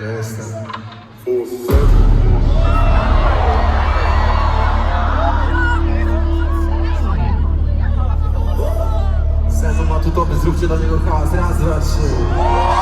Jestem. Sezon matutowy, zróbcie dla niego hałas. Raz, dwa, trzy.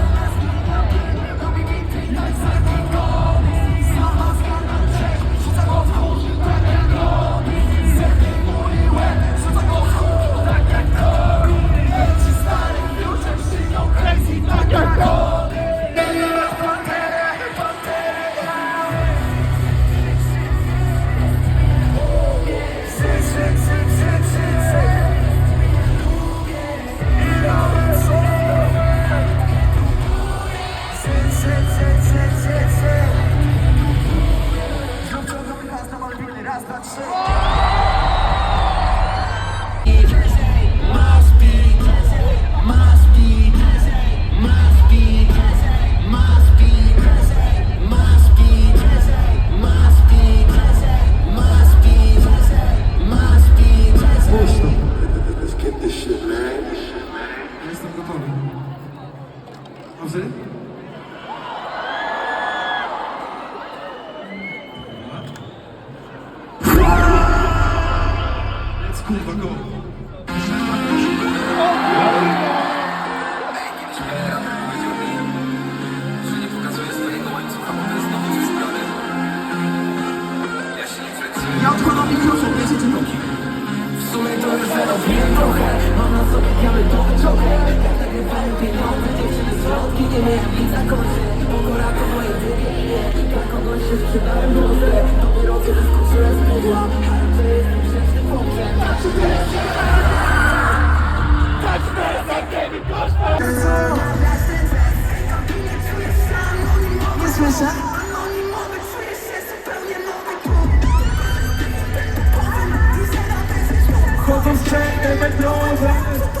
Dobrze? Let's kurwa go. Nie miałem nic na koncie Pokora to moje wybienie Dla kogoś się sprzedałem bluzę Dopiero kiedy skoczyłem z pudła Ale to jestem grzecznym chłopcem się teraz się teraz Nie słyszę. Chodzą Big dummy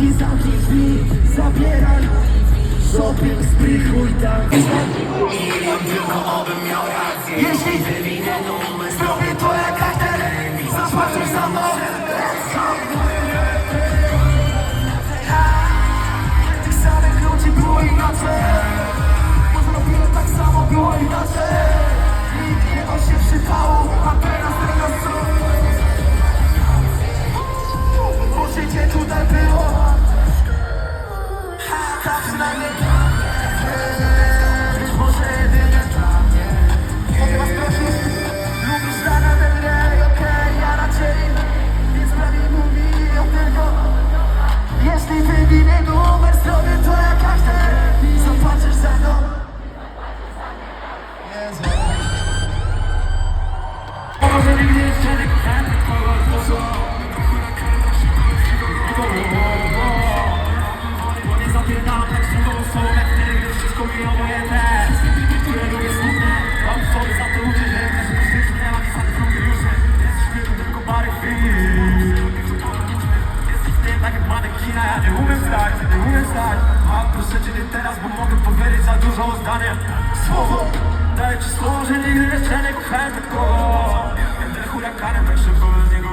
Wyjdź już stąd i zamknij drzwi Zabieraj Shopping, spree, chuj tam jeśli wywinę numer Zrobię to jak każdy Zapłacisz za mną Tych samych ludzi było inaczej teraz, bo mogę powiedzieć za dużo o zdanie Słowo, daję ci słowo, że nigdy jeszcze nie kochałem takogo Będę hurakanem, tak szybko bez niego.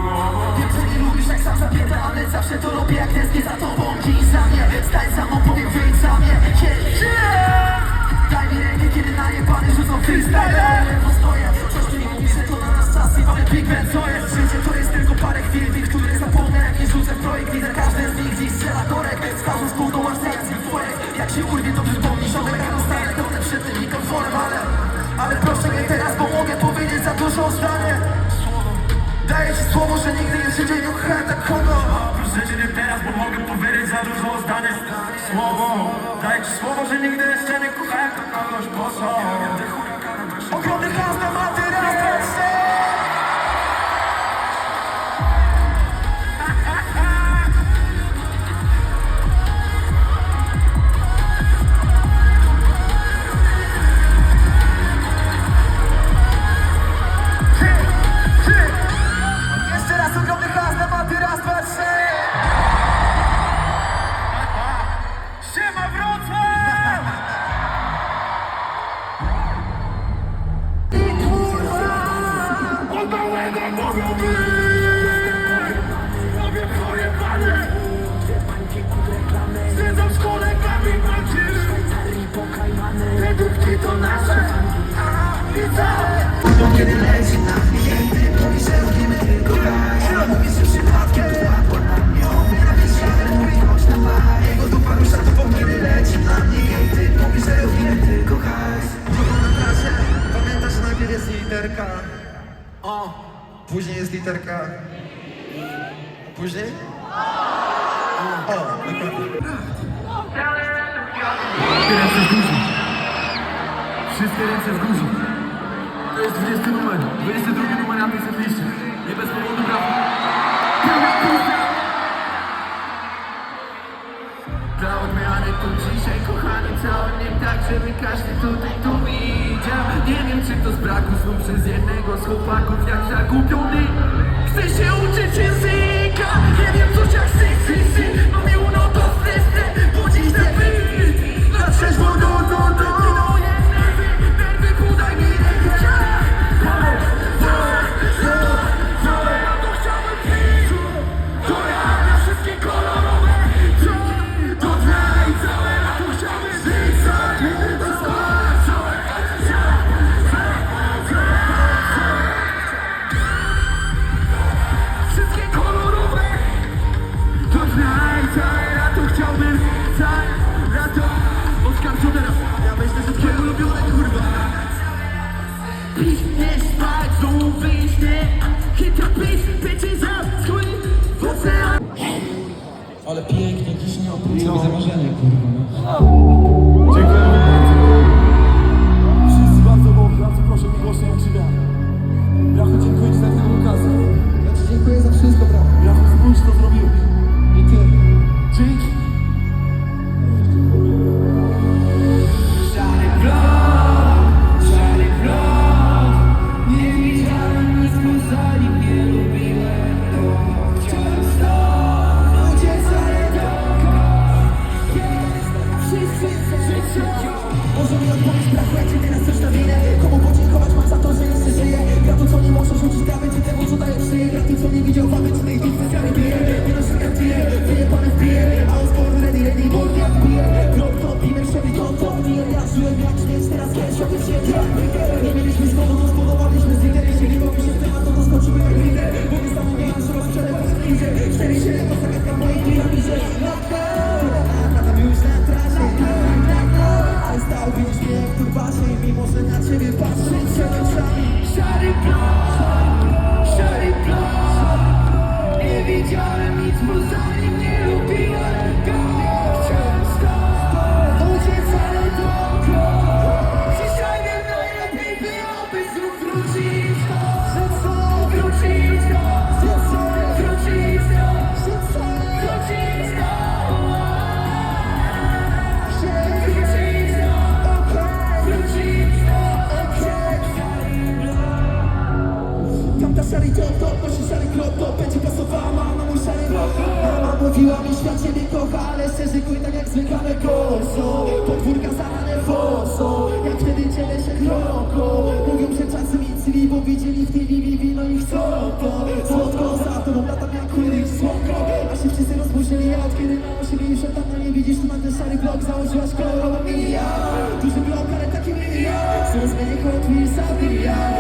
Wiem, że nie lubisz jak sam zabieda, ale zawsze to robię jak tęsknię za tobą Dziś za mnie, stań za mną, powiem wyjdź za mnie. Yeah. Daj mi rękę, kiedy najebany rzucą freestyle. Ledwo stoję, coś tu nie mówi, że to na nas czas i mamy Big Ben Co jest się urwie, to przypomnisz jak dostanę Trochę przed tym mikrofonem, ale Ale proszę nie teraz, bo mogę powiedzieć za dużo o stanie. Daję ci słowo, że nigdy nie przyjdzie nie kochałem tak kogo Proszę cię nie teraz, bo mogę powiedzieć za dużo o zdanie Słowo, daję ci słowo, że nigdy jeszcze nie kochałem tak kogoś Po co? To nasze! A, I co? Kiedy leci na mnie Ty mówisz, że robimy tylko tak Mówisz, że przypadkiem tu padła na mnie się, ale mówisz, chodź na bar Jego dupa rusza tobą, kiedy leci na mnie Ty mówisz, że robimy tylko hajs Na trasie, pamiętasz, że najpierw jest literka O, później jest literka Później? O, dokładnie Wszystkie ręce w górze. To jest 20 numer, 22 numer na tej setliście. Nie bez powodu brawo. Dla odmiany tu dzisiaj, kochany, cały nie tak, żeby każdy tutaj tu widział. Nie wiem, czy to z braku snu przez jednego z chłopaków, jak zagubiony. Chcę się Ale pięknie, jakieś nieopróczowe zamarzenie, kurwa. no. Dziękujemy bardzo. Wszyscy proszę mi głośno jak drzwiach. Brachu, dziękuję Ci za tę okazję. Ja ci dziękuję za wszystko, brat. Brachu, spójrz, co zrobiłeś. Szary top top, nosi szary crop top Będzie pasowała na mój szary rok. Mama mówiła mi świat ciebie kocha Ale szczerze kuj tak jak zwykłe koso. Podwórka zalane fosą Jak wtedy ciele się kroko. Mówią, że czasem nic mi Bo widzieli w TV wino i chcą to Słodko za tobą latam jak kuryk słodko A się wszyscy ja od kiedy na osiebie już tam na nie widzisz Tu mam ten szary blok Założyłaś kolorową ja Duży blok, ale taki ja Co Hot Wheels, a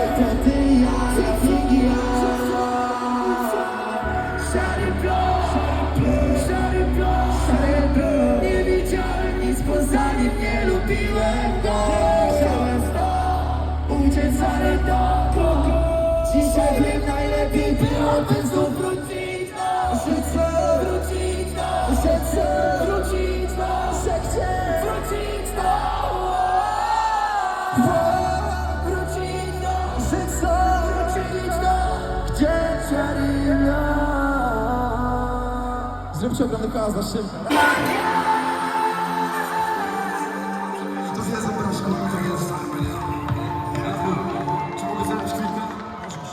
Ogromny kołas na szybko. Czy mogę zabrać chwilkę? Możesz.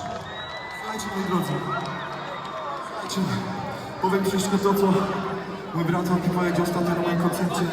Słuchajcie, moi drodzy. Słuchajcie, powiem wszystko to, co mój brat mi powiedział ostatnio na moim koncercie.